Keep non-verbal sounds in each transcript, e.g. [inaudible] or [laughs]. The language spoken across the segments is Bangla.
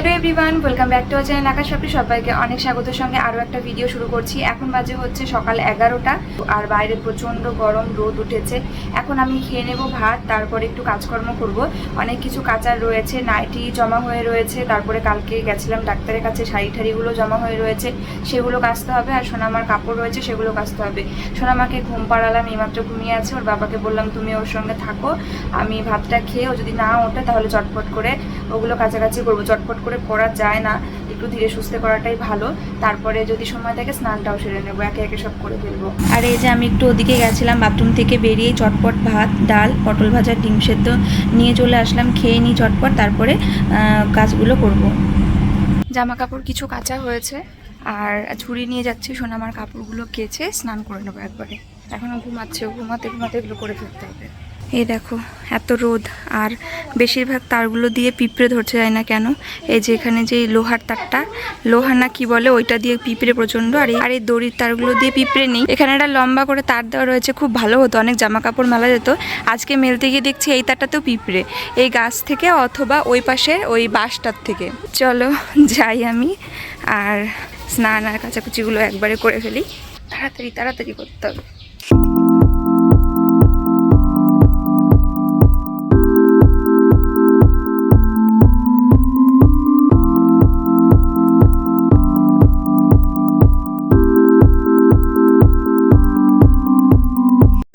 Hello everyone welcome back to our channel Akash আপনি সবাইকে অনেক স্বাগতের সঙ্গে আরও একটা ভিডিও শুরু করছি। এখন বাজে হচ্ছে সকাল এগারোটা, আর বাইরে প্রচণ্ড গরম, রোদ উঠেছে। এখন আমি খেয়ে নেব ভাত, তারপরে একটু কাজকর্ম করব। অনেক কিছু কাচার রয়েছে, নাইটি জমা হয়ে রয়েছে, তারপরে কালকে গেছিলাম ডাক্তারের কাছে, শাড়ি ঠাড়িগুলো জমা হয়ে রয়েছে। সেগুলো কাচতে হবে, আর সোনামার কাপড় রয়েছে, সেগুলো কাচতে হবে। সোনামাকে ঘুম পাড়ালাম, এইমাত্র ঘুমিয়ে আছে, ওর বাবাকে বললাম, তুমি ওর সঙ্গে থাকো, আমি ভাতটা খেয়ে ও যদি না ওঠে তাহলে চটপট করে ওগুলো কাছাকাছি করব। চটপট করে করা যায় না একটু ধীরে সুস্থে করাটাই ভালো। তারপরে যদি সময় থাকে স্নানটাও সেরে নেব একে একে সব করে ফেলব। আর এই যে আমি একটু ওদিকে গেছিলাম বাথরুম থেকে বেরিয়ে চটপট ভাত ডাল পটল ভাজা ডিম সেদ্ধ নিয়ে চলে আসলাম খেয়ে নিই চটপট তারপরে কাজগুলো করব। জামা কাপড় কিছু কাঁচা হয়েছে আর ঝুড়ি নিয়ে যাচ্ছি সোনামার কাপড়গুলো কেচে স্নান করে নেব একবারে। এখনও ঘুমাচ্ছে ঘুমাতে ঘুমাতে এগুলো করে ফেলতে হবে। এই দেখো, এত রোদ, আর বেশিরভাগ তারগুলো দিয়ে পিঁপড়ে ধরছে যায় না কেন। এই যে এখানে যে লোহার তারটা লোহা না কি বলে, ওইটা দিয়ে পিঁপড়ে প্রচণ্ড, আর আর এই দড়ির তারগুলো দিয়ে পিঁপড়ে নেই। এখানে একটা লম্বা করে তার দেওয়া রয়েছে, খুব ভালো হতো, অনেক জামা কাপড় মেলা যেত। আজকে মেলতে গিয়ে দেখছি এই তারটাতেও পিঁপড়ে, এই গাছ থেকে অথবা ওই পাশের ওই বাঁশটার থেকে। চলো যাই আমি, আর স্নান আর কাচাকুচিগুলো একবারে করে ফেলি। তাড়াতাড়ি তাড়াতাড়ি করতে হবে।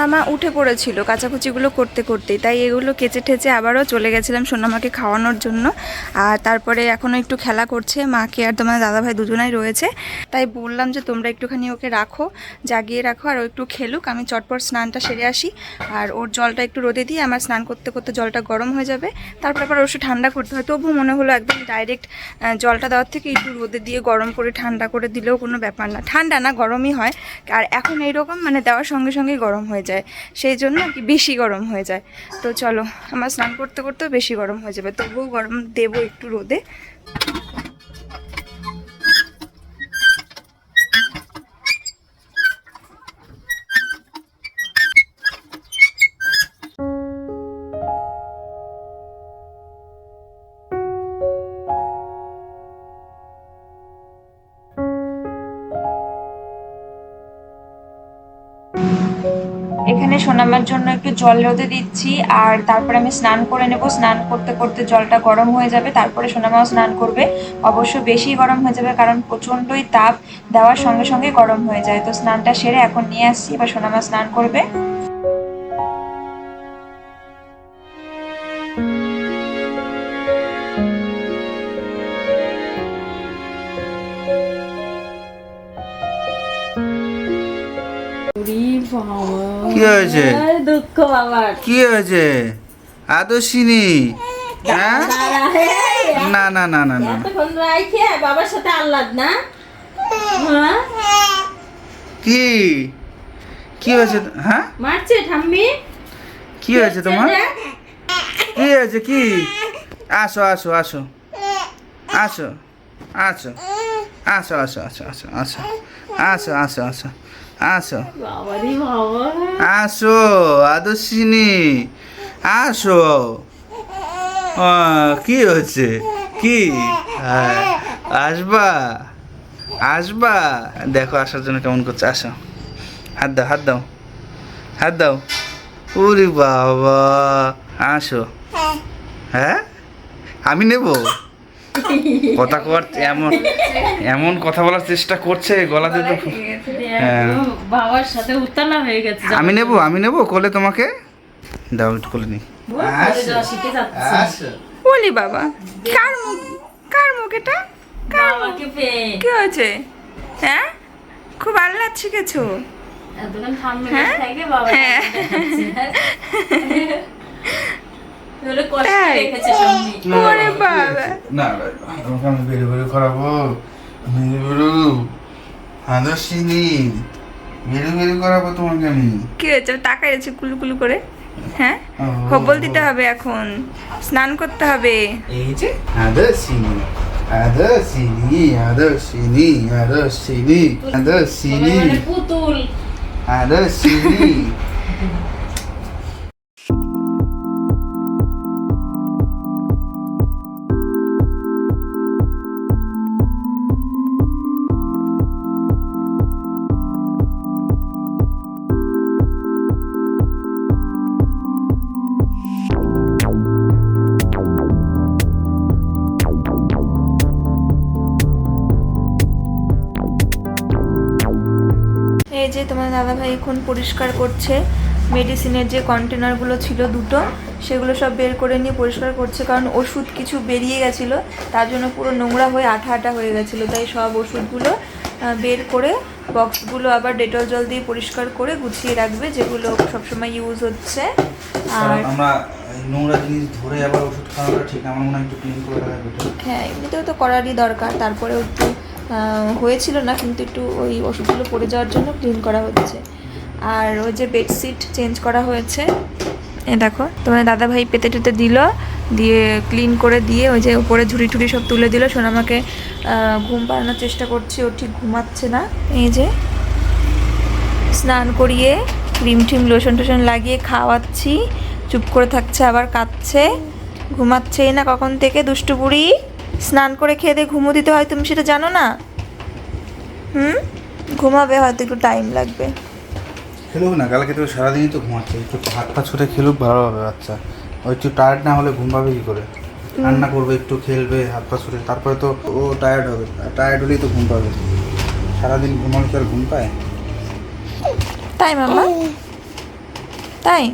সোনামা উঠে পড়েছিল কাচাকুচিগুলো করতে করতেই। তাই এগুলো কেচে ঠেচে আবারও চলে গেছিলাম সোনামাকে খাওয়ানোর জন্য। আর তারপরে এখনও একটু খেলা করছে। মাকে আর তোমার দাদাভাই দুজনাই রয়েছে। তাই বললাম যে তোমরা একটুখানি ওকে রাখো, জাগিয়ে রাখো আর ও একটু খেলুক। আমি চটপট স্নানটা সেরে আসি। আর ওর জলটা একটু রোদে দিয়ে আমার স্নান করতে করতে জলটা গরম হয়ে যাবে। তারপর আবার ওষুধ ঠান্ডা করতে হয়। তবু মনে হলো একদম ডাইরেক্ট জলটা দেওয়ার থেকে একটু রোদে দিয়ে গরম করে ঠান্ডা করে দিলেও কোনো ব্যাপার না। ঠান্ডা না, গরমই হয়। আর এখন এইরকম মানে দেওয়ার সঙ্গে সঙ্গেই গরম হয়ে যায়। সেই জন্য আর কি বেশি গরম হয়ে যায়। তো চলো, আমার স্নান করতে করতেও বেশি গরম হয়ে যাবে, তবুও গরম দেবো একটু রোদে। সোনামার জন্য একটু জল রোদে দিচ্ছি, আর তারপরে আমি স্নান করে নেব। স্নান করতে করতে জলটা গরম হয়ে যাবে, তারপরে সোনামাও স্নান করবে। অবশ্য বেশি গরম হয়ে যাবে, কারণ প্রচণ্ডই তাপ দেওয়ার সঙ্গে সঙ্গে গরম হয়ে যায়। তো স্নানটা সেরে এখন নিয়ে আসছি, এবার সোনামা স্নান করবে। হয়েছে? দুঃখ বাবার কি হয়েছে? আদর্শিনী হ্যাঁ? না না না না না। বাবার সাথে না? কি? কি হয়েছে? হ্যাঁ? মারছে ঠাম্মি? কি হয়েছে তোমার? কি হয়েছে? কি? আসো আসো আসো। আসো। আসো আসো আসো আসো আসো আসো আসো আসো আসো আসো আসো আদর্শিনী। আসো। কি হচ্ছে? কি? আসবা? আসবা? দেখো আসার জন্য কেমন করছে। আসো। হাত দাও হাত দাও। হাত দাও। ওরে বাবা। আসো। হ্যাঁ? আমি নেব? [laughs] কথা কর এমন এমন কথা বলার চেষ্টা করছে গলাতে তো হ্যাঁ। বাবার সাথে উত্তালা হয়ে গেছে আমি নেব আমি নেব কোলে তোমাকে? দাও একটু কোলে নি বল, করে বাবা কার মুখ কার মুখ এটা? বাবাকে পেয়ে। কি হয়েছে? হ্যাঁ? খুব আল্লাহ শিখেছো? এতক্ষণ ঠাম্মি হ্যাঁ? থেকে বাবা হ্যাঁ। [laughs] বলে কষ্ট তাই? রেখেছে ঠাম্মি ওরে বাবা না আমি করাবো বেরো। বেরো আদর্শিনী বেরো বেরো করাবো তোমাকে আমি। কি হয়েছে? তাকাই আছে কুলু কুলু করে? হ্যাঁ? দিতে হবে এখন। স্নান করতে হবে। এই যে আদর্শিনী আদর্শিনী আদর্শিনী আদর্শিনী আদর্শিনী পুতুল। আদর্শিনী যে তোমার দাদাভাই এখন পরিষ্কার করছে মেডিসিনের যে কন্টেনারগুলো ছিল দুটো সেগুলো সব বের করে নিয়ে পরিষ্কার করছে কারণ ওষুধ কিছু বেরিয়ে গেছিল তার জন্য পুরো নোংরা হয়ে আঠা আঠা হয়ে গেছিল তাই সব ওষুধগুলো বের করে বক্সগুলো আবার ডেটল জল দিয়ে পরিষ্কার করে গুছিয়ে রাখবে যেগুলো সবসময় ইউজ হচ্ছে। আর আমরা নোংরা জিনিস ধরে আবার ওষুধ খাওয়াটা ঠিক আমার মনে হয় একটু ক্লিন করে রাখা হ্যাঁ এমনিতেও তো করারই দরকার তারপরেও একটু হয়েছিল না, কিন্তু একটু ওই ওষুধগুলো পড়ে যাওয়ার জন্য ক্লিন করা হচ্ছে। আর ওই যে বেডশিট চেঞ্জ করা হয়েছে, এ দেখো, তোমার দাদা ভাই পেতে টেতে দিল, দিয়ে ক্লিন করে দিয়ে ওই যে উপরে ঝুড়ি টুড়ি সব তুলে দিল। সোনামাকে ঘুম পাড়ানোর চেষ্টা করছি, ও ঠিক ঘুমাচ্ছে না। এই যে স্নান করিয়ে ক্রিম টিম লোশন টোশন লাগিয়ে খাওয়াচ্ছি, চুপ করে থাকছে, আবার কাঁদছে। ঘুমাচ্ছেই না কখন থেকে, দুষ্টু বুড়ি। স্নান করে খেয়ে দিয়ে ঘুমো দিতে হয় তুমি সেটা জানো না? হুম? ঘুমাবে হয়তো একটু টাইম লাগবে। খেলুক না কালকে তো সারাদিনই তো ঘুমাচ্ছে। একটু হাত পা ছুটে খেলুক ভালো হবে বাচ্চা। ওই একটু টায়ার্ড না হলে ঘুম পাবে কি করে? রান্না করবে একটু খেলবে হাত পা ছুটে তারপরে তো ও টায়ার্ড হবে। টায়ার্ড হলেই তো ঘুম পাবে। সারাদিন ঘুমালে তো আর ঘুম পায়? তাই মামা তাই?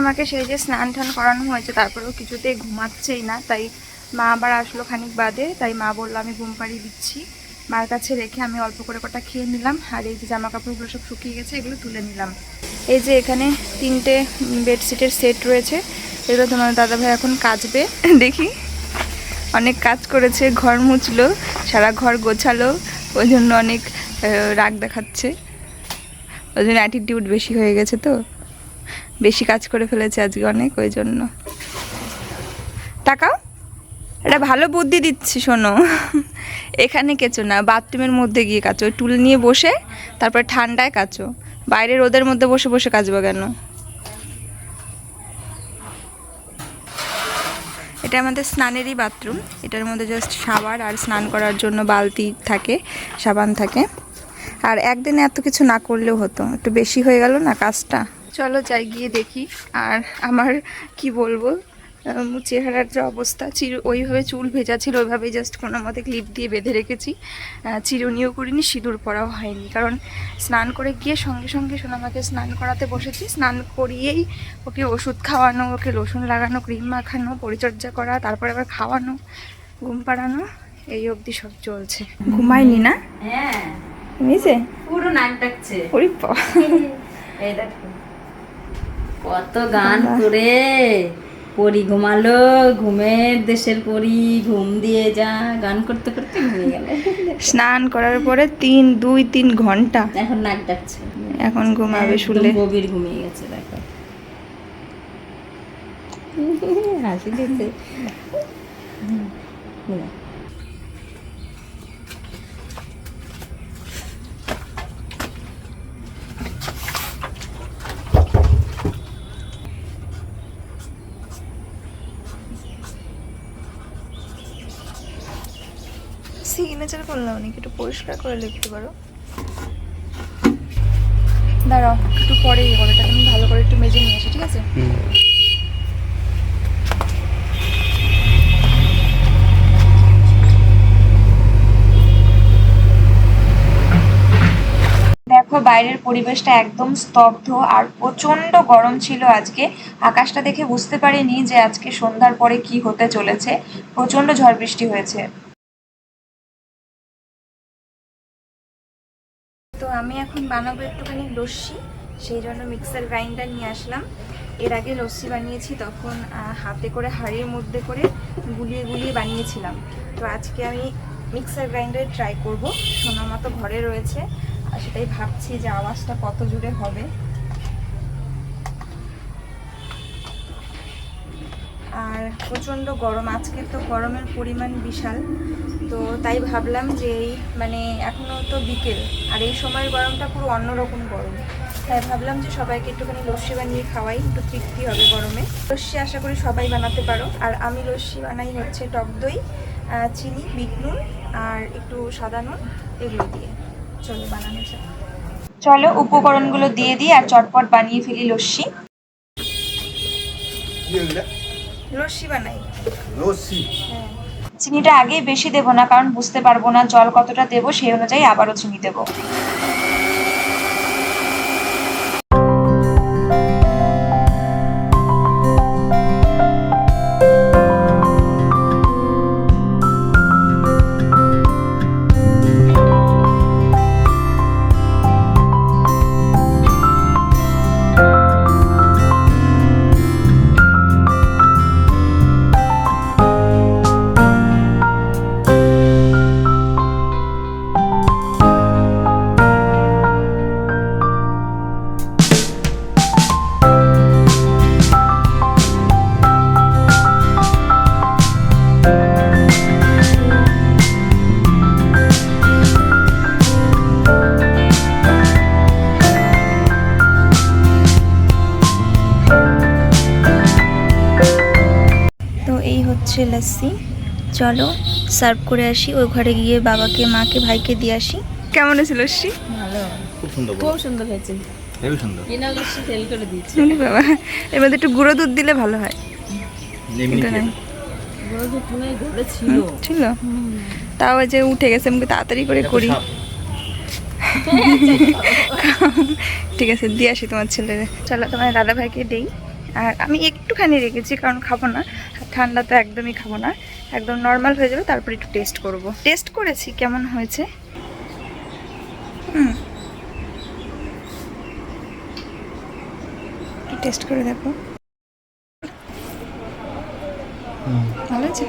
আমাকে সেই যে স্নান টান করানো হয়েছে, তারপরেও কিছুতেই ঘুমাচ্ছেই না। তাই মা আবার আসলো খানিক বাদে, তাই মা বলল, আমি ঘুম পাড়িয়ে দিচ্ছি। মার কাছে রেখে আমি অল্প করে কটা খেয়ে নিলাম, আর এই যে জামা কাপড়গুলো সব শুকিয়ে গেছে, এগুলো তুলে নিলাম। এই যে এখানে তিনটে বেডশিটের সেট রয়েছে, এগুলো তোমার দাদাভাই এখন কাচবে। [laughs] দেখি, অনেক কাজ করেছে, ঘর মুছলো, সারা ঘর গোছালো, ওই জন্য অনেক রাগ দেখাচ্ছে। ওই জন্য অ্যাটিটিউড বেশি হয়ে গেছে তো। বেশি কাজ করে ফেলেছে আজকে অনেক, ওই জন্য। টাকাও এটা ভালো বুদ্ধি দিচ্ছি, শোনো। এখানে কেচো না, বাথরুমের মধ্যে গিয়ে কাচো টুল নিয়ে বসে তারপর ঠান্ডায় কাচো। বাইরে রোদের মধ্যে বসে বসে কাচবো কেন? এটা আমাদের স্নানেরই বাথরুম, এটার মধ্যে জাস্ট শাওয়ার আর স্নান করার জন্য বালতি থাকে, সাবান থাকে। আর একদিনে এত কিছু না করলেও হতো, একটু বেশি হয়ে গেল না কাজটা? চলো যাই গিয়ে দেখি। আর আমার কি বলব চেহারার যে অবস্থা চির ওইভাবে চুল ভেজা ছিল ওইভাবেই জাস্ট কোনো মতে ক্লিপ দিয়ে বেঁধে রেখেছি। চিরুনিও করিনি সিঁদুর পরাও হয়নি। কারণ স্নান করে গিয়ে সঙ্গে সঙ্গে সোনামাকে স্নান করাতে বসেছি। স্নান করিয়েই ওকে ওষুধ খাওয়ানো ওকে লোশন লাগানো ক্রিম মাখানো পরিচর্যা করা তারপরে আবার খাওয়ানো ঘুম পাড়ানো এই অবধি সব চলছে। ঘুমায়নি না? হ্যাঁ। পুরো নাক ডাকছে। এই দেখো। কত গান করে। পরি ঘুমালো ঘুমের দেশের পরি ঘুম দিয়ে যা গান করতে করতে ঘুমিয়ে গেল। স্নান করার পরে তিন দুই তিন ঘণ্টা। এখন নাক ডাকছে। এখন ঘুমাবে শুলে। গভীর ঘুমিয়ে গেছে দেখো। হাসি দিতে করলাম নাকি একটু পরিষ্কার করে লিখতে পারো। দাঁড়াও একটু পরে ইয়ে করো আমি ভালো করে একটু মেজে নিয়ে আসি ঠিক আছে? দেখো বাইরের পরিবেশটা একদম স্তব্ধ আর প্রচণ্ড গরম ছিল আজকে। আকাশটা দেখে বুঝতে পারিনি যে আজকে সন্ধ্যার পরে কি হতে চলেছে। প্রচণ্ড ঝড় বৃষ্টি হয়েছে। আমি এখন বানাবো একটুখানি লস্যি, সেই জন্য মিক্সার গ্রাইন্ডার নিয়ে আসলাম। এর আগে লস্যি বানিয়েছি, তখন হাতে করে হাড়ির মধ্যে করে গুলিয়ে গুলিয়ে বানিয়েছিলাম। তো আজকে আমি মিক্সার গ্রাইন্ডারে ট্রাই করব সোনামা তো ঘরে রয়েছে। সেটাই ভাবছি যে আওয়াজটা কত জুড়ে হবে। প্রচণ্ড গরম। আজকে তো গরমের পরিমাণ বিশাল। তো তাই ভাবলাম যে এই মানে এখনও তো বিকেল, আর এই সময়ের গরমটা পুরো অন্যরকম গরম। তাই ভাবলাম যে সবাইকে একটুখানি লস্যি বানিয়ে খাওয়াই, একটু তৃপ্তি হবে গরমে। লস্যি আশা করি সবাই বানাতে পারো। আর আমি লস্যি বানাই হচ্ছে টক দই চিনি, বিট নুন, আর একটু সাদা নুন, এগুলো দিয়ে। চলো বানানো যাক। চলো উপকরণগুলো দিয়ে দিই আর চটপট বানিয়ে ফেলি লস্যি। লস্যি বানাই। চিনিটা আগে বেশি দেবো না কারণ বুঝতে পারব না জল কতটা দেবো সেই অনুযায়ী আবারও চিনি দেবো। হচ্ছে লস্যি চলো সার্ভ করে আসি। ওই ঘরে গিয়ে বাবাকে মাকে ভাইকে দিয়ে আসি। কেমন আছে লস্যি? ভালো। খুব সুন্দর খুব সুন্দর হয়েছে। হেবি সুন্দর। কিনা লস্যি ফেল করে দিয়েছি। বাবা এর মধ্যে একটু গুঁড়ো দুধ দিলে ভালো হয়। দুধ ছিল। ছিল। তাও যে উঠে গেছে আমাকে তাড়াতাড়ি করে করি। [laughs] ঠিক আছে দিয়ে আসি তোমার ছেলেরে। চলো তোমার দাদা ভাইকে দেই। আর আমি একটুখানি রেখেছি কারণ খাব না। ঠান্ডা তো একদমই খাব না। একদম নর্মাল হয়ে যাবে তারপর একটু টেস্ট করব। টেস্ট করেছি কেমন হয়েছে? হুম। টেস্ট করে দেখো। ভালো আছে?